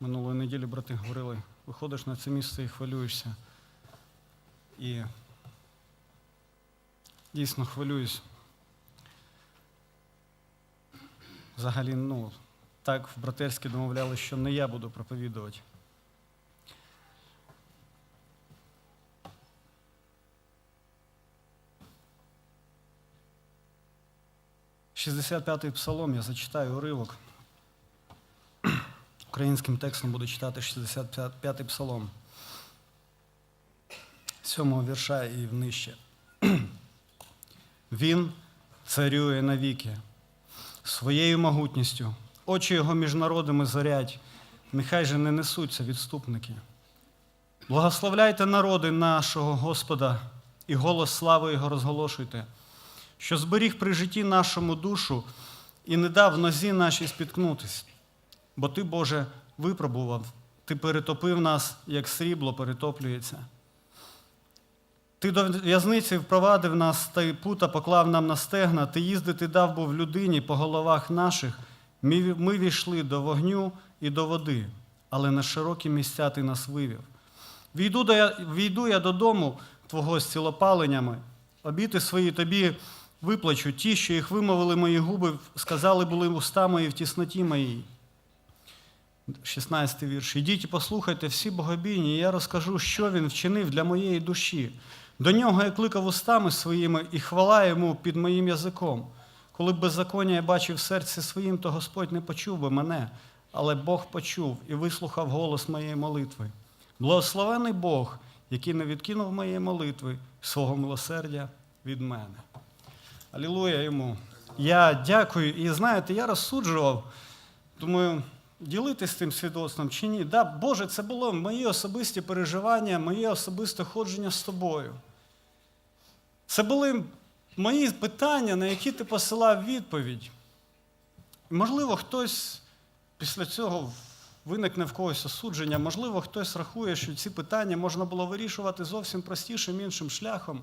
Минулої неділі брати говорили, виходиш на це місце і хвилюєшся. І дійсно хвилююсь. Взагалі, ну, так в братерській домовляли, що не я буду проповідувати. Шістдесят п'ятий псалом, я зачитаю уривок. Українським текстом буду читати 65-й псалом. Сьомого вірша і внижче. Він царює навіки своєю могутністю. Очі його між народами зорять, нехай же не несуться відступники. Благословляйте народи нашого Господа і голос слави Його розголошуйте, що зберіг при житті нашому душу і не дав нозі нашій спіткнутись. Бо ти, Боже, випробував, ти перетопив нас, як срібло перетоплюється. Ти до в'язниці впровадив нас та й пута поклав нам на стегна, ти їздити дав був людині по головах наших. Ми війшли до вогню і до води, але на широкі місця ти нас вивів. Війду, я, війду я додому Твого з цілопаленнями, обіти свої тобі виплачу, ті, що їх вимовили мої губи, сказали були уста мої в тісноті моїй. 16 вірш. Ідіть і послухайте всі богобійні, і я розкажу, що він вчинив для моєї душі. До нього я кликав устами своїми, і хвала йому під моїм язиком. Коли б беззаконня я бачив в серці своїм, то Господь не почув би мене, але Бог почув і вислухав голос моєї молитви. Благословений Бог, який не відкинув моєї молитви, свого милосердя від мене. Алілуя йому. Я дякую. І знаєте, я розсуджував, думаю, ділитись цим свідоцтвом чи ні. Да, Боже, це було мої особисті переживання, моє особисте ходження з тобою. Це були мої питання, на які ти посилав відповідь. Можливо, хтось після цього виникне в когось осудження, можливо, хтось рахує, що ці питання можна було вирішувати зовсім простішим іншим шляхом.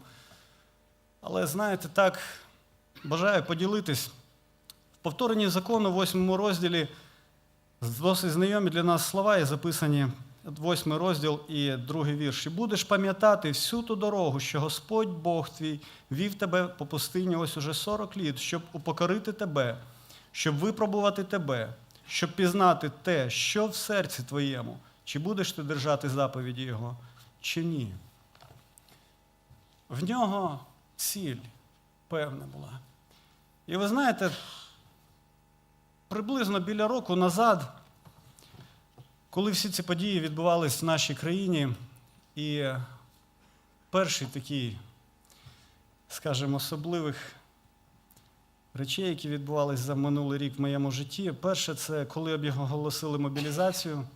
Але знаєте, так бажаю поділитись. В повторенні закону, в восьмому розділі, досить знайомі для нас слова є записані восьмий розділ і другий вірш. І будеш пам'ятати всю ту дорогу, що Господь Бог твій вів тебе по пустині ось уже 40 літ, щоб упокорити тебе, щоб випробувати тебе, щоб пізнати те, що в серці твоєму, чи будеш ти держати заповіді Його, чи ні. В нього ціль певна була. І ви знаєте, приблизно біля року назад, коли всі ці події відбувались в нашій країні, і перший такий, скажімо, особливих речей, які відбувались за минулий рік в моєму житті, перше, це коли оголосили мобілізацію,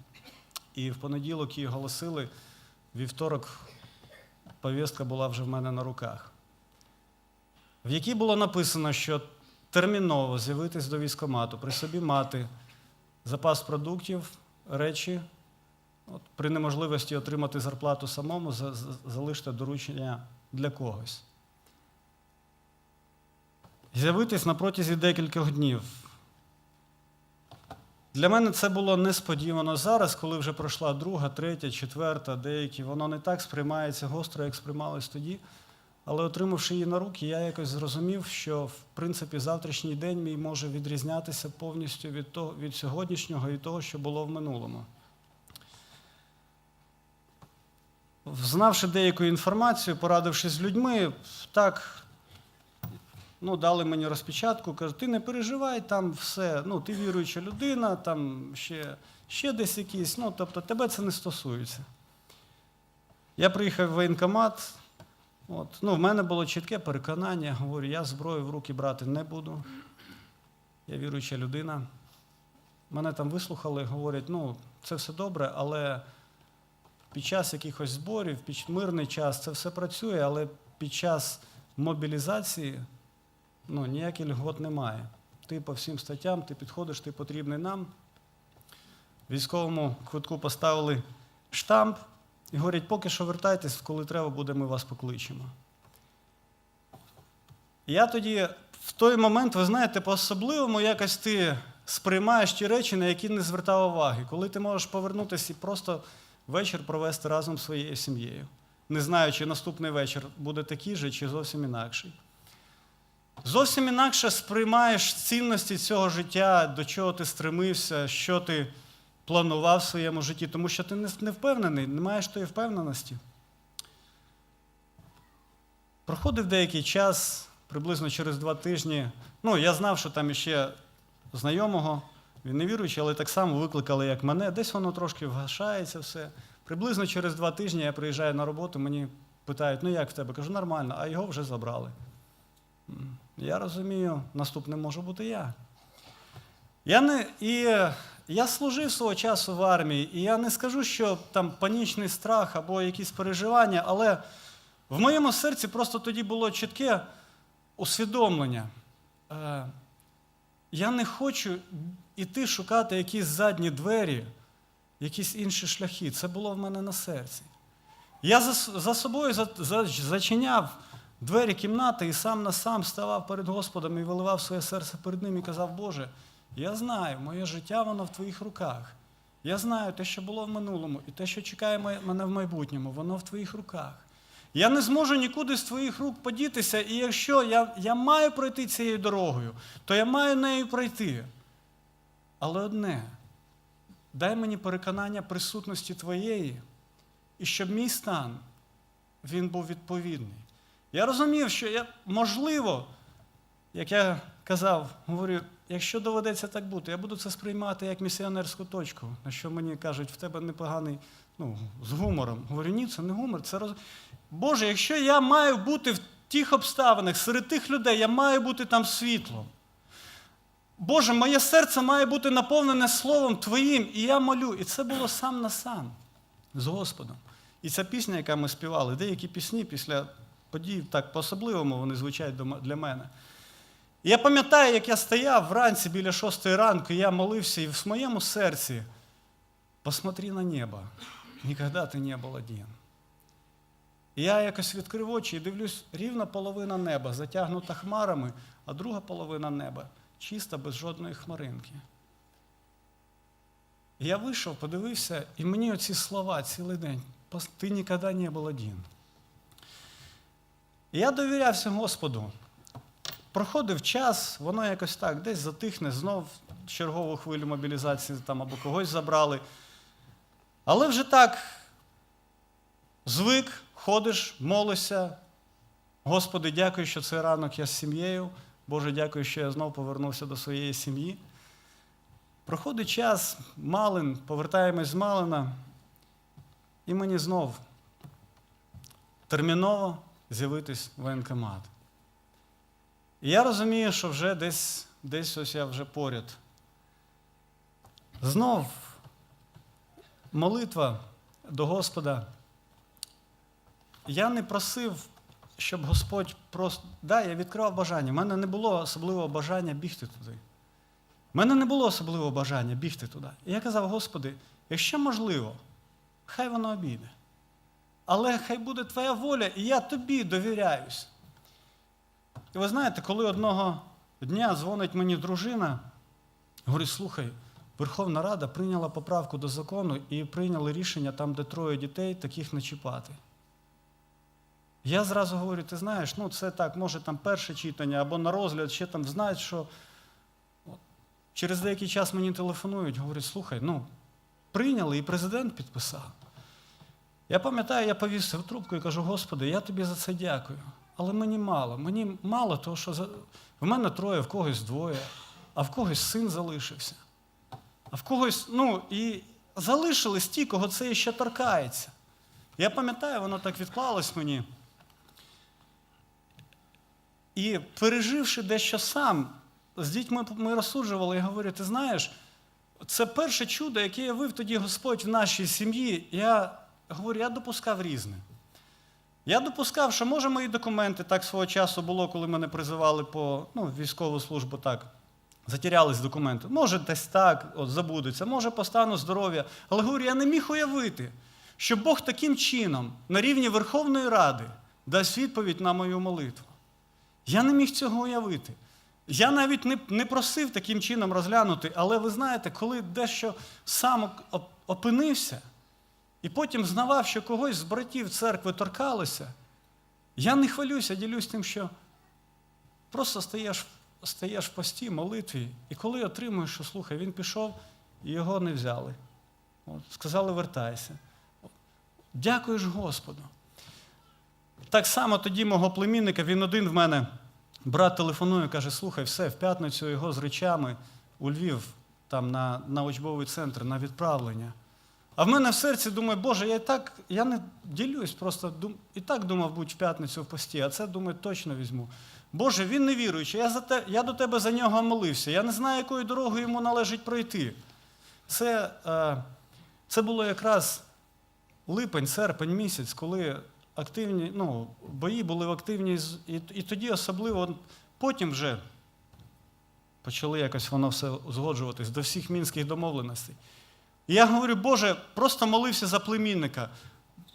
і в понеділок її оголосили, вівторок повістка була вже в мене на руках, в якій було написано, що терміново з'явитись до військкомату, при собі мати запас продуктів, речі, от, при неможливості отримати зарплату самому, за- за- залиште доручення для когось. З'явитись на протязі декількох днів. Для мене це було несподівано зараз, коли вже пройшла друга, третя, четверта, деякі, воно не так сприймається гостро, як сприймалось тоді. Але отримавши її на руки, я якось зрозумів, що в принципі завтрашній день мій може відрізнятися повністю від, того, від сьогоднішнього і того, що було в минулому. Знавши деяку інформацію, порадившись з людьми, так ну, дали мені розпечатку, кажуть, ти не переживай, там все, ну, ти віруюча людина, там ще, ще десь якісь, ну, тобто тебе це не стосується. Я приїхав в воєнкомат, От. Ну, в мене було чітке переконання, говорю, я зброю в руки брати не буду. Я віруюча людина. Мене там вислухали, говорять, ну, це все добре, але під час якихось зборів, під мирний час це все працює, але під час мобілізації ну, ніяких льгот немає. Ти по всім статтям, ти підходиш, ти потрібний нам. Військовому квитку поставили штамп. І говорять, поки що вертайтесь, коли треба буде, ми вас покличемо. Я тоді, в той момент, ви знаєте, по-особливому якось ти сприймаєш ті речі, на які не звертав уваги, коли ти можеш повернутися і просто вечір провести разом з своєю сім'єю, не знаючи, наступний вечір буде такий же чи зовсім інакший. Зовсім інакше сприймаєш цінності цього життя, до чого ти стремився, що ти планував в своєму житті, тому що ти не не впевнений, не маєш тої впевненості. Проходив деякий час, приблизно через два тижні. Ну, я знав, що там іще знайомого, він не віруючий, але так само викликали, як мене. Десь воно трошки вгашається все. Приблизно через два тижні я приїжджаю на роботу, мені питають, ну як в тебе? Кажу, нормально, а його вже забрали. Я розумію, наступним можу бути я. Я не, і я служив свого часу в армії, і я не скажу, що там панічний страх або якісь переживання, але в моєму серці просто тоді було чітке усвідомлення. Е, Я не хочу іти шукати якісь задні двері, якісь інші шляхи. Це було в мене на серці. Я за, за собою за, за, зачиняв двері кімнати і сам на сам ставав перед Господом і виливав своє серце перед ним і казав, Боже, я знаю, моє життя воно в твоїх руках. Я знаю те, що було в минулому, і те, що чекає мене в майбутньому, воно в твоїх руках. Я не зможу нікуди з твоїх рук подітися, і якщо я, я маю пройти цією дорогою, то я маю нею пройти. Але одне, дай мені переконання присутності твоєї, і щоб мій стан він був відповідний. Я розумів, що я, можливо, як я казав, говорю, якщо доведеться так бути, я буду це сприймати як місіонерську точку, на що мені кажуть, в тебе непоганий, ну, з гумором. Говорю, ні, це не гумор, це роз... Боже, якщо я маю бути в тих обставинах, серед тих людей, я маю бути там світлом. Боже, моє серце має бути наповнене Словом Твоїм, і я молю. І це було сам на сам з Господом. І ця пісня, яка ми співали, деякі пісні після подій, так по-особливому вони звучать для мене. Я пам'ятаю, як я стояв вранці біля шостої ранку, я молився, і в моєму серці посмотри на небо, ніколи ти не був один. І я якось відкрив очі і дивлюсь, рівна половина неба затягнута хмарами, а друга половина неба чиста, без жодної хмаринки. І я вийшов, подивився, і мені оці слова цілий день. Ти ніколи не був один. І я довірявся Господу. Проходив час, воно якось так, десь затихне, знов чергову хвилю мобілізації там або когось забрали. Але вже так звик, ходиш, молишся. Господи, дякую, що цей ранок я з сім'єю. Боже, дякую, що я знов повернувся до своєї сім'ї. Проходить час, Малин, повертаємось з Малина, і мені знов терміново з'явитись воєнкомат. І я розумію, що вже десь, десь ось я вже поряд. Знов молитва до Господа. Я не просив, щоб Господь просто. Да, я відкривав бажання. У мене не було особливого бажання бігти туди. У мене не було особливого бажання бігти туди. І я казав, Господи, якщо можливо, хай воно обійде. Але хай буде Твоя воля, і я тобі довіряюсь. І ви знаєте, коли одного дня дзвонить мені дружина, говорить, слухай, Верховна Рада прийняла поправку до закону і прийняли рішення там, де троє дітей, таких не чіпати. Я зразу говорю, ти знаєш, ну це так, може там перше читання або на розгляд, ще там знають, що через деякий час мені телефонують, говорять, слухай, ну, прийняли і президент підписав. Я пам'ятаю, я повісив трубку і кажу, Господи, я тобі за це дякую. Але мені мало. Мені мало того, що за... в мене троє, в когось двоє, а в когось син залишився. А в когось, ну, і залишились ті, кого це ще торкається. Я пам'ятаю, воно так відклалось мені. І переживши дещо сам, з дітьми ми розсуджували, я говорю, ти знаєш, це перше чудо, яке явив тоді Господь в нашій сім'ї. Я говорю, я допускав різне. Я допускав, що може мої документи так свого часу було, коли мене призивали по ну, військову службу так. Затірялись документи. Може, десь так, от забудеться, може по стану здоров'я. Але говорю, я не міг уявити, що Бог таким чином на рівні Верховної Ради дасть відповідь на мою молитву. Я не міг цього уявити. Я навіть не, не просив таким чином розглянути, але ви знаєте, коли дещо сам опинився, і потім знавав, що когось з братів церкви торкалося, я не хвилююся, ділюсь тим, що просто стаєш, стаєш в пості, молитві, і коли отримуєш, що слухай, він пішов, і його не взяли. От, сказали, вертайся. Дякуєш Господу. Так само тоді мого племінника, він один в мене, брат телефонує, каже: слухай, все, в п'ятницю його з речами у Львів, там на, на учбовий центр, на відправлення. А в мене в серці думаю, Боже, я і так я не ділюсь, просто дум, і так думав будь в п'ятницю в пості, а це думаю, точно візьму. Боже, він не віруючий, я, за те, я до тебе за нього молився. Я не знаю, якою дорогою йому належить пройти. Це, е, це було якраз липень, серпень місяць, коли активні, ну, бої були в активній, і, і тоді особливо потім вже почали якось воно все узгоджуватись до всіх мінських домовленостей. І я говорю, Боже, просто молився за племінника.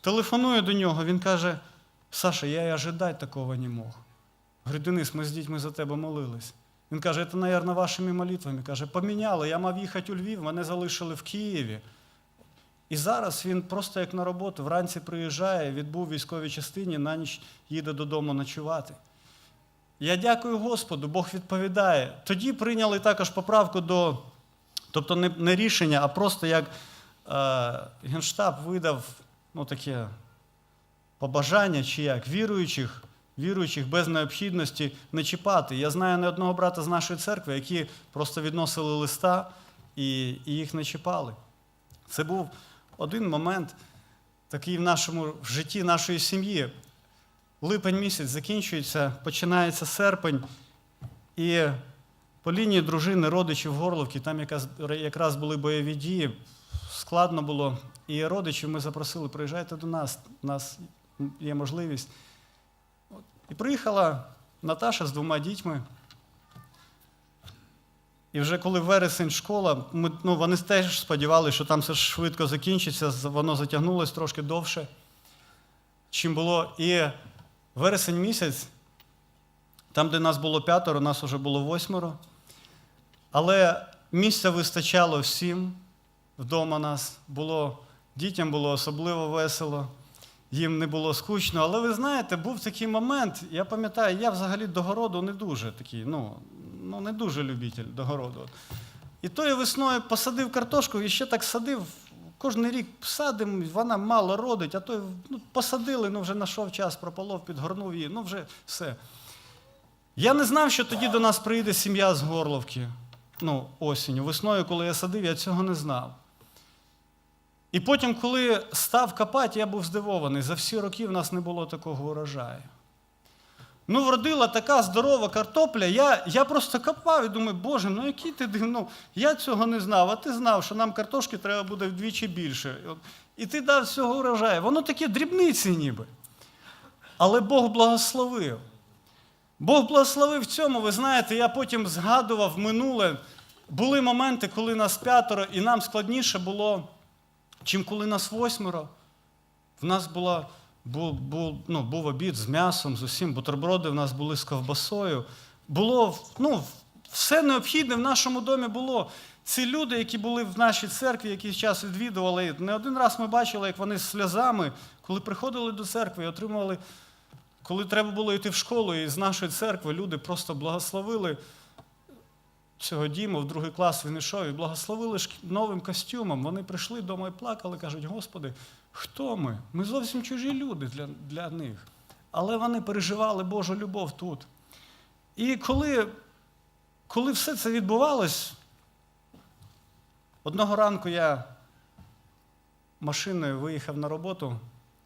Телефоную до нього, він каже: Саша, я і ожидати такого не мог. Говорю, Денис, ми з дітьми за тебе молились. Він каже, це, мабуть, вашими молитвами. Каже, поміняли, я мав їхати у Львів, мене залишили в Києві. І зараз він просто як на роботу, вранці приїжджає, відбув в військовій частині, на ніч їде додому ночувати. Я дякую Господу, Бог відповідає. Тоді прийняли також поправку до, тобто не, не рішення, а просто як е, Генштаб видав ну, таке побажання чи як віруючих, віруючих без необхідності не чіпати. Я знаю не одного брата з нашої церкви, які просто відносили листа і, і їх не чіпали. Це був один момент такий в нашому в житті нашої сім'ї. Липень місяць закінчується, починається серпень, і по лінії дружини, родичів Горловки, там якраз, були бойові дії, складно було. І родичів ми запросили, приїжджайте до нас, у нас є можливість. І приїхала Наташа з двома дітьми. І вже коли вересень школа, ми, ну, вони теж сподівалися, що там все швидко закінчиться, воно затягнулося трошки довше, чим було. І вересень місяць, там, де нас було п'ятеро, нас вже було восьмеро. Але місця вистачало всім. Вдома нас було, дітям було особливо весело, їм не було скучно. Але ви знаєте, був такий момент, я пам'ятаю, я взагалі до городу не дуже такий, ну, ну не дуже любитель до городу. І тою весною посадив картошку і ще так садив. Кожен рік садимо, вона мало родить, а то ну, посадили, ну вже знайшов час, прополов, підгорнув її, ну вже все. Я не знав, що тоді до нас приїде сім'я з Горловки. Ну, осінню. Весною, коли я садив, я цього не знав. І потім, коли став копати, я був здивований. За всі роки в нас не було такого урожаю. Ну, вродила така здорова картопля. Я, я просто копав і думаю, Боже, ну який ти див- ну, Я цього не знав, а ти знав, що нам картошки треба буде вдвічі більше. І ти дав цього урожаю. Воно такі дрібниці ніби. Але Бог благословив. Бог благословив цьому, ви знаєте, я потім згадував минуле. Були моменти, коли нас п'ятеро, і нам складніше було, чим коли нас восьмеро. В нас була, був, був, ну, був обід з м'ясом, з усім, бутерброди в нас були з ковбасою. Було ну, все необхідне в нашому домі було. Ці люди, які були в нашій церкві, якийсь час відвідували, не один раз ми бачили, як вони з сльозами, коли приходили до церкви і отримували коли треба було йти в школу, і з нашої церкви люди просто благословили цього Діму, в другий клас він йшов і благословили новим костюмом. Вони прийшли вдома і плакали, кажуть, Господи, хто ми? Ми зовсім чужі люди для, для них. Але вони переживали Божу любов тут. І коли, коли все це відбувалось, одного ранку я машиною виїхав на роботу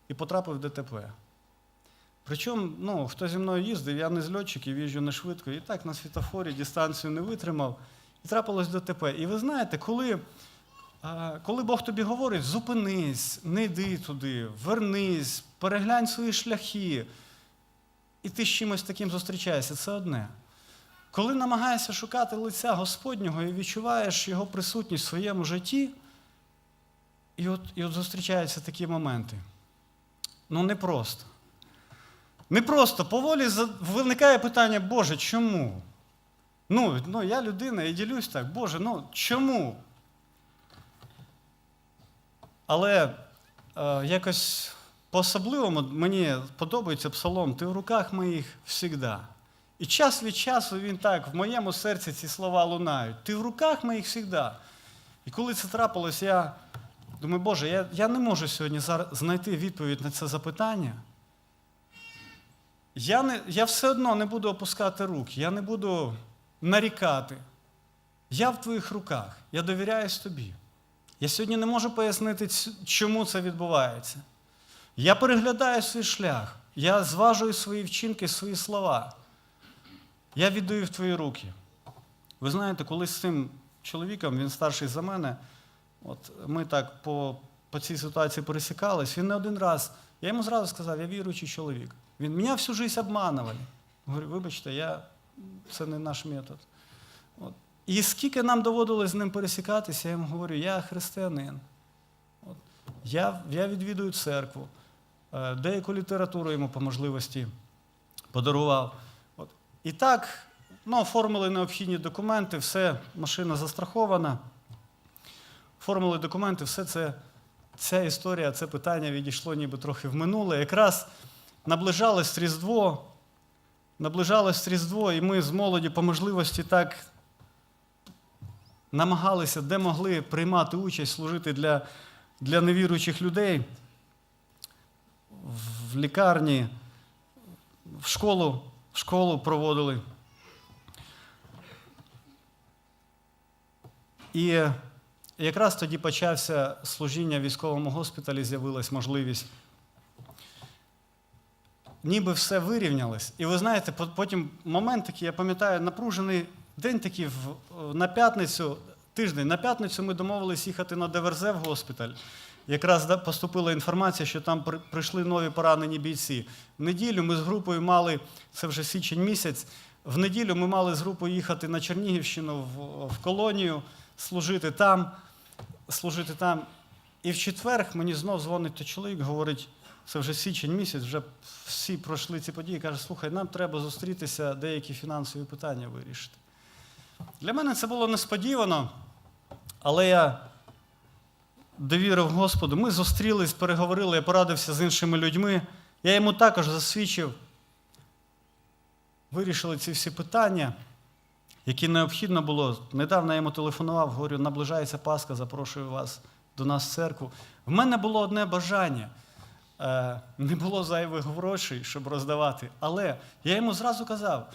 і потрапив в ДТП. Причому, ну, хто зі мною їздив, я не з льотчиків, їжджу не швидко, і так на світофорі дистанцію не витримав, і трапилось ДТП. І ви знаєте, коли, коли Бог тобі говорить, зупинись, не йди туди, вернись, переглянь свої шляхи, і ти з чимось таким зустрічаєшся, це одне. Коли намагаєшся шукати лиця Господнього і відчуваєш Його присутність в своєму житті, і от, і от зустрічаються такі моменти. Ну, непросто. Не просто поволі виникає питання, Боже, чому? Ну, ну, я людина і ділюсь так, Боже, ну чому? Але е, якось по-особливому мені подобається псалом Ти в руках моїх всігда. І час від часу він так, в моєму серці ці слова лунають. Ти в руках моїх всігда. І коли це трапилось, я думаю, Боже, я, я не можу сьогодні знайти відповідь на це запитання. Я, не, я все одно не буду опускати рук, я не буду нарікати. Я в твоїх руках, я довіряюсь тобі. Я сьогодні не можу пояснити, чому це відбувається. Я переглядаю свій шлях, я зважую свої вчинки, свої слова. Я віддаю в твої руки. Ви знаєте, коли з цим чоловіком, він старший за мене, от ми так по, по цій ситуації пересікались, він не один раз. Я йому зразу сказав, я віруючий чоловік. Він мене всю життя обманували. Говорю, вибачте, я, це не наш метод. От. І скільки нам доводилось з ним пересікатися, я йому говорю, я християнин. От. Я, я відвідую церкву. Е, Деяку літературу йому по можливості подарував. От. І так, ну, оформили необхідні документи, все, машина застрахована. Оформили документи, все це, ця історія, це питання відійшло ніби трохи в минуле. Якраз наближалось Різдво, наближалось Різдво, і ми з молоді по можливості так намагалися, де могли приймати участь, служити для, для невіруючих людей в лікарні, в школу, в школу проводили. І якраз тоді почався служіння в військовому госпіталі, з'явилась можливість. Ніби все вирівнялось. І ви знаєте, потім момент такий, я пам'ятаю, напружений день такий в, на п'ятницю, тиждень. На п'ятницю ми домовились їхати на ДВРЗ в госпіталь. Якраз поступила інформація, що там при- прийшли нові поранені бійці. В неділю ми з групою мали, це вже січень місяць, в неділю ми мали з групою їхати на Чернігівщину в, в колонію, служити там, служити там. І в четвер мені знов дзвонить той чоловік, говорить, це вже січень місяць, вже всі пройшли ці події. Каже, слухай, нам треба зустрітися, деякі фінансові питання вирішити. Для мене це було несподівано, але я довірив Господу. Ми зустрілись, переговорили, я порадився з іншими людьми. Я йому також засвідчив. Вирішили ці всі питання, які необхідно було. Недавно я йому телефонував, говорю, наближається Пасха, запрошую вас до нас в церкву. В мене було одне бажання. Е, Не було зайвих грошей, щоб роздавати. Але я йому зразу казав: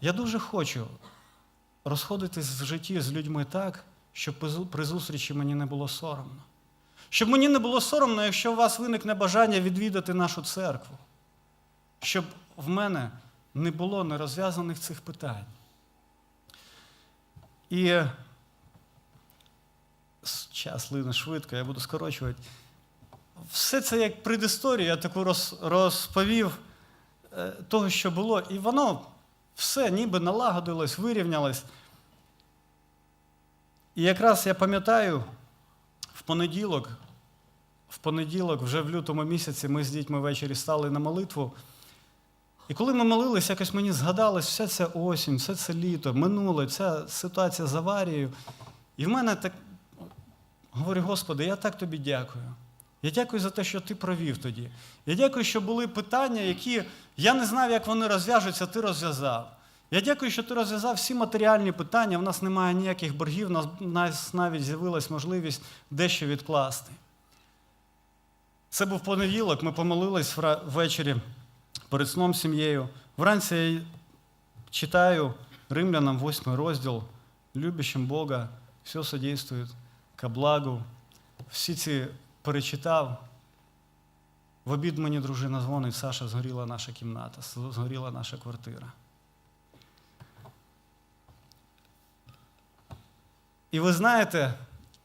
я дуже хочу розходитись в житті з людьми так, щоб при зустрічі мені не було соромно. Щоб мені не було соромно, якщо у вас виникне бажання відвідати нашу церкву. Щоб в мене не було нерозв'язаних цих питань. І с- час лине швидко, я буду скорочувати. Все це як предісторію, я таку розповів е, того, що було, і воно все ніби налагодилось, вирівнялось. І якраз я пам'ятаю, в понеділок, в понеділок, вже в лютому місяці, ми з дітьми ввечері стали на молитву. І коли ми молились, якось мені згадалось вся ця осінь, все це літо, минуле, ця ситуація з аварією. І в мене так говорю, Господи, я так тобі дякую. Я дякую за те, що ти провів тоді. Я дякую, що були питання, які я не знав, як вони розв'яжуться, ти розв'язав. Я дякую, що ти розв'язав всі матеріальні питання. В нас немає ніяких боргів, у нас- навіть з'явилась можливість дещо відкласти. Це був понеділок, ми помолились ввечері перед сном сім'єю. Вранці я читаю Римлянам 8 розділ, любящим Бога, все содействует ко благу. Всі ці перечитав. В обід мені дружина дзвонить, Саша, згоріла наша кімната, згоріла наша квартира. І ви знаєте,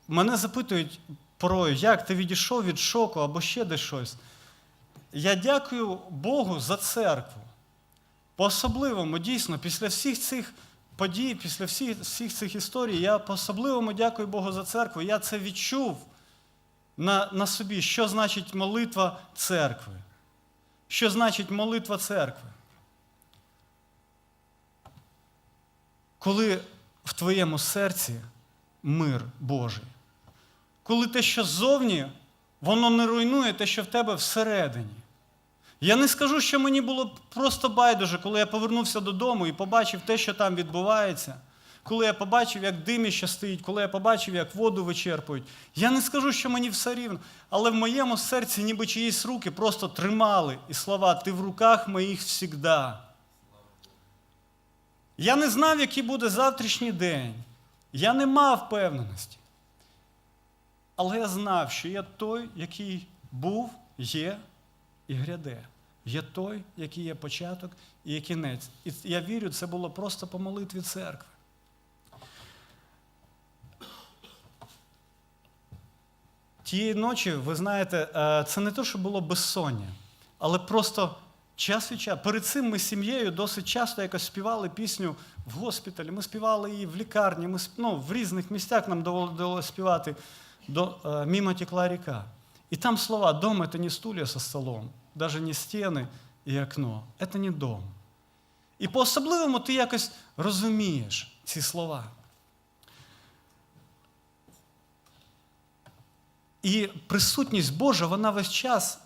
мене запитують порою, як ти відійшов від шоку або ще десь щось. Я дякую Богу за церкву. По-особливому, дійсно, після всіх цих подій, після всіх, всіх цих історій, я по-особливому дякую Богу за церкву. Я це відчув на, на собі, що значить молитва церкви. Що значить молитва церкви? коли в твоєму серці мир Божий. Коли те, що ззовні, воно не руйнує те, що в тебе всередині. Я не скажу, що мені було просто байдуже, коли я повернувся додому і побачив те, що там відбувається, коли я побачив, як диміще стоїть, коли я побачив, як воду вичерпують. Я не скажу, що мені все рівно, але в моєму серці ніби чиїсь руки просто тримали і слова Ти в руках моїх всігда. Я не знав, який буде завтрашній день. Я не мав впевненості. Але я знав, що є той, який був, є і гряде. Є той, який є початок і є кінець. І я вірю, це було просто по молитві церкви. Тієї ночі, ви знаєте, е, це не те, що було безсоння, але просто час від часу. Перед цим ми з сім'єю досить часто якось співали пісню в госпіталі. Ми співали її в лікарні, ми, ну, в різних місцях нам доводилося співати до, е, мимо текла ріка. І там слова «Дом – это не стулья со столом, даже не стіни і окно. Это не дом. І по-особливому ти якось розумієш ці слова. І присутність Божа, вона весь час,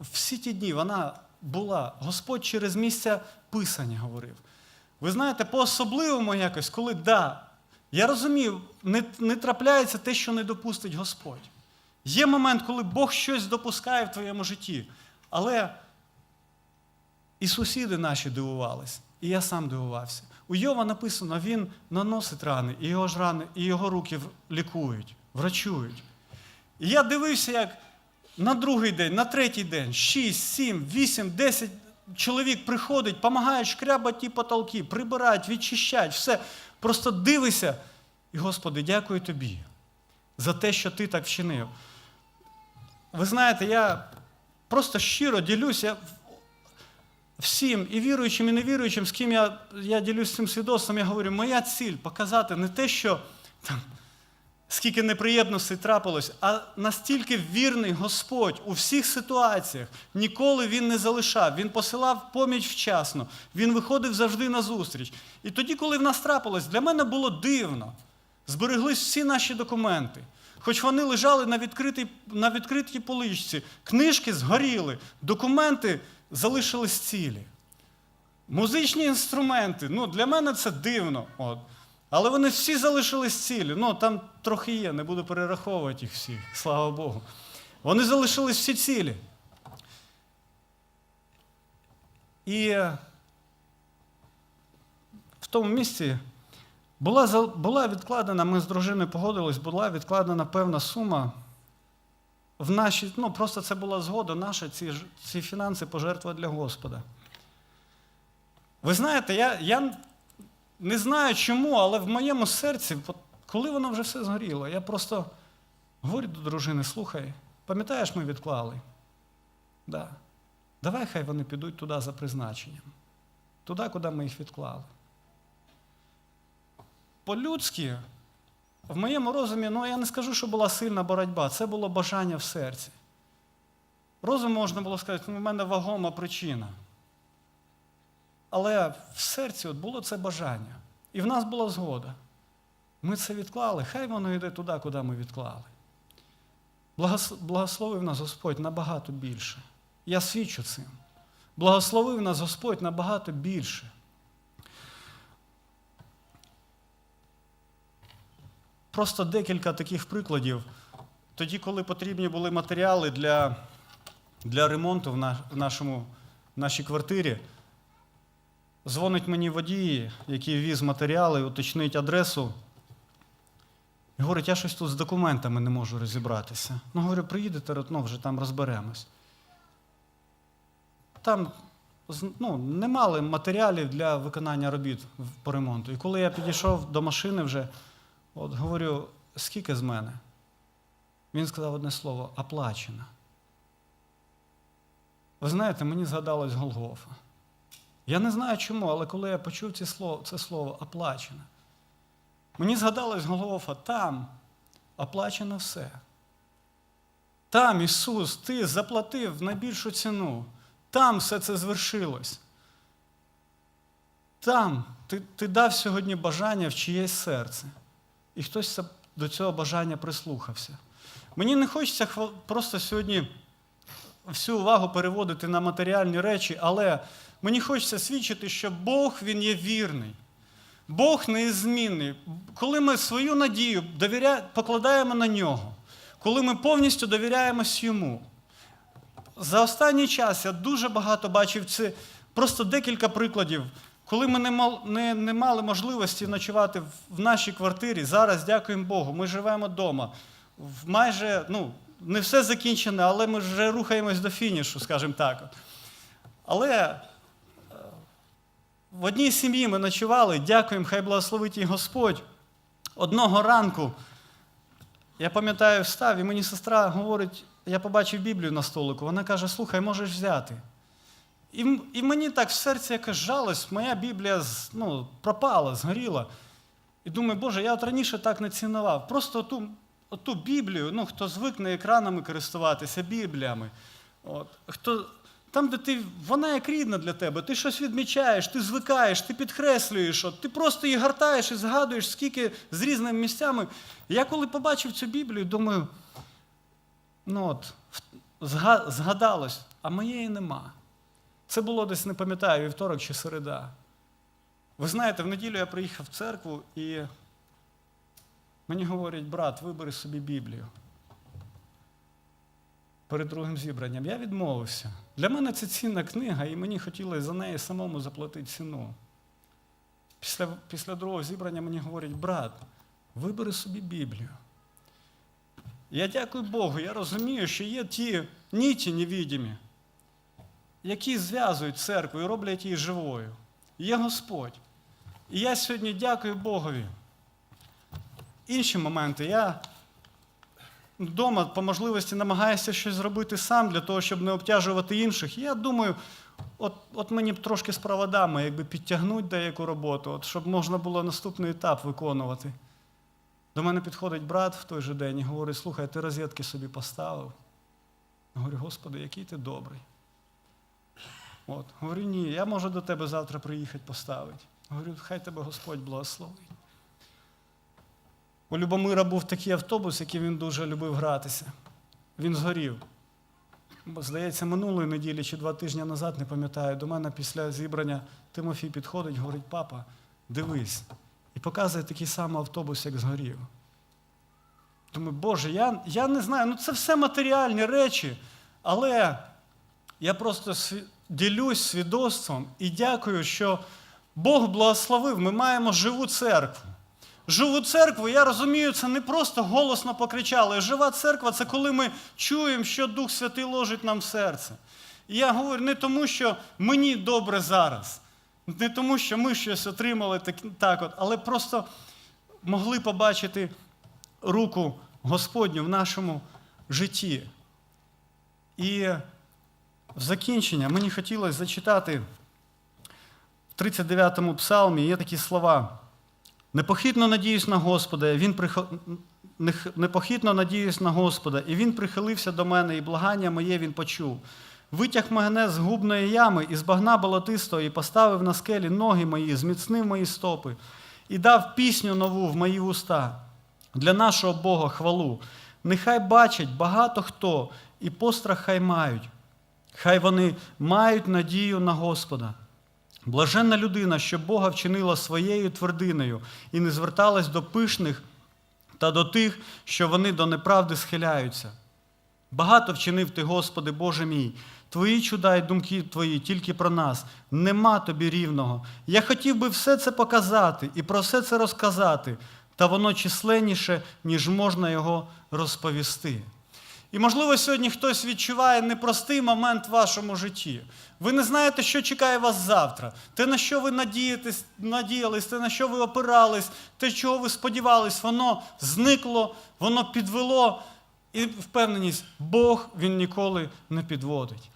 всі ті дні, вона була. Господь через місця Писання говорив. Ви знаєте, по-особливому якось, коли да, я розумію, не, не трапляється те, що не допустить Господь. Є момент, коли Бог щось допускає в твоєму житті, але і сусіди наші дивувались, і я сам дивувався. У Йова написано, він наносить рани, і його ж рани, і його руки лікують, врачують. І я дивився, як на другий день, на третій день, 6, 7, 8, 10 чоловік приходить, допомагають шкрябати ті потолки, прибирають, відчищають, все. Просто дивися. І, Господи, дякую тобі за те, що ти так вчинив. Ви знаєте, я просто щиро ділюся всім, і віруючим, і невіруючим, з ким я, я ділюсь цим свідоцтвом, я говорю, моя ціль показати не те, що там, скільки неприємностей трапилось, а настільки вірний Господь у всіх ситуаціях. Ніколи він не залишав, він посилав поміч вчасно, він виходив завжди на зустріч. І тоді, коли в нас трапилось, для мене було дивно. Збереглись всі наші документи. Хоч вони лежали на відкритій, на відкритій поличці, книжки згоріли, документи залишились цілі. Музичні інструменти, ну для мене це дивно. От. Але вони всі залишились цілі. Ну, там трохи є, не буду перераховувати їх всіх, слава Богу. Вони залишились всі цілі. І е, в тому місці була, була відкладена, ми з дружиною погодились, була відкладена певна сума в наші, ну просто це була згода наша, ці, ці фінанси пожертва для Господа. Ви знаєте, я, я не знаю чому, але в моєму серці, коли воно вже все згоріло, я просто говорю до дружини, слухай, пам'ятаєш, ми відклали? Да. Давай хай вони підуть туди за призначенням. Туди, куди ми їх відклали. По-людськи, в моєму розумі, ну я не скажу, що була сильна боротьба, це було бажання в серці. Розум можна було сказати, ну, в мене вагома причина. Але в серці от було це бажання. І в нас була згода. Ми це відклали, хай воно йде туди, куди ми відклали. Благословив нас Господь набагато більше. Я свідчу цим. Благословив нас Господь набагато більше. Просто декілька таких прикладів. Тоді, коли потрібні були матеріали для, для ремонту в, наш, в нашому, в нашій квартирі, дзвонить мені водій, який віз матеріали, уточнить адресу. І говорить, я щось тут з документами не можу розібратися. Ну, говорю, приїдете, ну, вже там розберемось. Там ну, не мали матеріалів для виконання робіт по ремонту. І коли я підійшов до машини вже, от говорю, скільки з мене? Він сказав одне слово оплачено. Ви знаєте, мені згадалось Голгофа. Я не знаю чому, але коли я почув це слово, це слово оплачено, мені згадалось Голгофа, там оплачено все. Там Ісус, Ти заплатив найбільшу ціну. Там все це звершилось. Там ти, ти дав сьогодні бажання в чиєсь серце, і хтось до цього бажання прислухався. Мені не хочеться просто сьогодні всю увагу переводити на матеріальні речі, але мені хочеться свідчити, що Бог Він є вірний. Бог неізмінний. Коли ми свою надію довіря... покладаємо на нього, коли ми повністю довіряємось йому. За останній час я дуже багато бачив це, просто декілька прикладів. Коли ми не, мал, не, не мали можливості ночувати в, нашій квартирі, зараз, дякуємо Богу, ми живемо вдома. Майже, ну, не все закінчено, але ми вже рухаємось до фінішу, скажімо так. Але в одній сім'ї ми ночували, дякуємо, хай благословить її Господь. Одного ранку, я пам'ятаю, встав, і мені сестра говорить, я побачив Біблію на столику. Вона каже: слухай, можеш взяти. І, і мені так в серці якась жалость, моя Біблія ну, пропала, згоріла. І думаю, Боже, я от раніше так не цінував. Просто оту, оту Біблію, ну, хто звикне екранами користуватися, Бібліями. От, хто, там, де ти, вона як рідна для тебе, ти щось відмічаєш, ти звикаєш, ти підкреслюєш, от, ти просто її гартаєш і згадуєш, скільки з різними місцями. Я коли побачив цю Біблію, думаю, ну от, згадалось, а моєї нема. Це було десь, не пам'ятаю, вівторок чи середа. Ви знаєте, в неділю я приїхав в церкву і мені говорять, брат, вибери собі Біблію. Перед другим зібранням. Я відмовився. Для мене це цінна книга, і мені хотілося за неї самому заплатити ціну. Після, після другого зібрання мені говорять, брат, вибери собі Біблію. Я дякую Богу, я розумію, що є ті ніті невідімі, які зв'язують церкву і роблять її живою. Є Господь. І я сьогодні дякую Богові. Інші моменти. Я вдома по можливості намагаюся щось зробити сам для того, щоб не обтяжувати інших. Я думаю, от, от мені б трошки з проводами, якби підтягнути деяку роботу, от, щоб можна було наступний етап виконувати. До мене підходить брат в той же день і говорить: слухай, ти розетки собі поставив. Я говорю, Господи, який ти добрий. От. Говорю, ні, я можу до тебе завтра приїхати поставити. Говорю, хай тебе Господь благословить. У Любомира був такий автобус, який він дуже любив гратися. Він згорів. Бо, здається, минулої неділі чи два тижні назад, не пам'ятаю, до мене після зібрання Тимофій підходить, говорить, папа, дивись. І показує такий самий автобус, як згорів. Думаю, Боже, я, я не знаю, ну це все матеріальні речі, але я просто ділюсь свідоцтвом і дякую, що Бог благословив, ми маємо живу церкву. Живу церкву, я розумію, це не просто голосно покричали. Жива церква це коли ми чуємо, що Дух Святий ложить нам в серце. І я говорю не тому, що мені добре зараз, не тому, що ми щось отримали так, так от, але просто могли побачити руку Господню в нашому житті. І в закінчення мені хотілося зачитати в 39-му псалмі є такі слова. Непохитно надіюсь на Господа, він прихо... непохитно надіюсь на Господа, і він прихилився до мене, і благання моє він почув. Витяг мене з губної ями і з багна болотистого, і поставив на скелі ноги мої, зміцнив мої стопи, і дав пісню нову в мої уста для нашого Бога хвалу. Нехай бачать багато хто, і пострах хай мають. Хай вони мають надію на Господа. Блаженна людина, що Бога вчинила своєю твердиною і не зверталась до пишних та до тих, що вони до неправди схиляються. Багато вчинив ти, Господи, Боже мій, Твої чуда й думки Твої тільки про нас. Нема тобі рівного. Я хотів би все це показати і про все це розказати, та воно численніше, ніж можна його розповісти. І, можливо, сьогодні хтось відчуває непростий момент в вашому житті. Ви не знаєте, що чекає вас завтра. Те, на що ви надієтесь, надіялись, те, на що ви опирались, те, чого ви сподівались, воно зникло, воно підвело. І впевненість, Бог він ніколи не підводить.